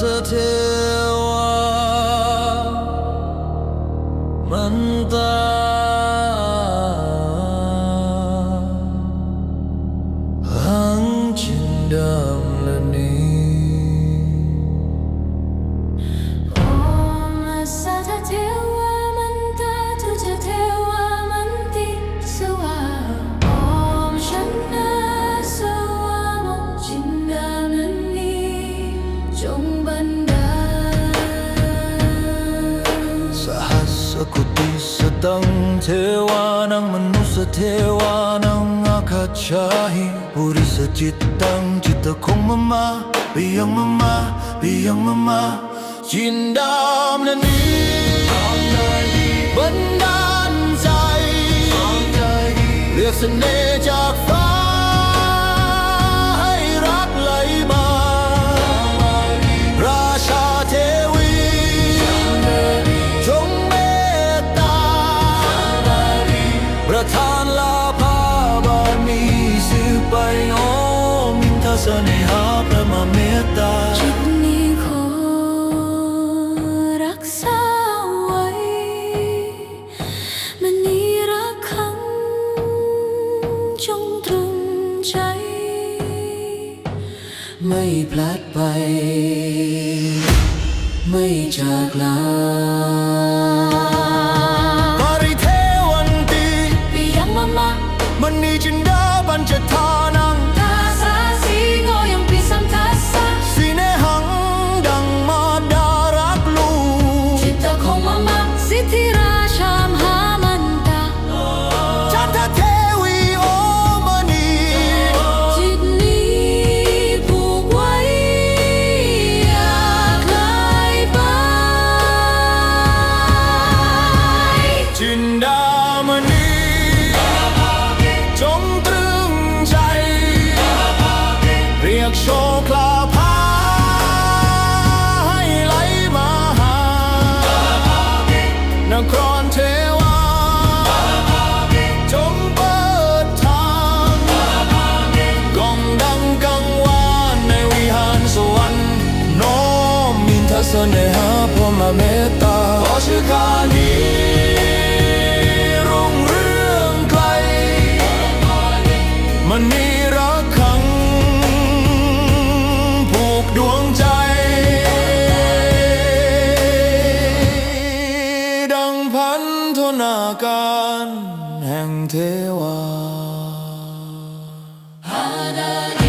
เกุติสตังเทวานังมนุสเทวานังอาคาชาหิปุริสจิตตังจิตคงมามาปิยังมามาปิยังมามาจินดามนันนี้บันดาลใจเลือกเสน่ห์จากฟ้า สน่หาพระมาเมตตาจิตนี้ขอรักษาไว้ มันนี้รักครั้งจงตรึงใจ ไม่พลัดไป ไม่จากลาปาริเทวันตีปิยังมามามันนีจินดาบัญจทา เมตตาขอชื่อคานี้รุ่งเรืองไกล มันมีรักขัง ผูกดวงใจ ดังพันธนาการแห่งเทวาฮาดา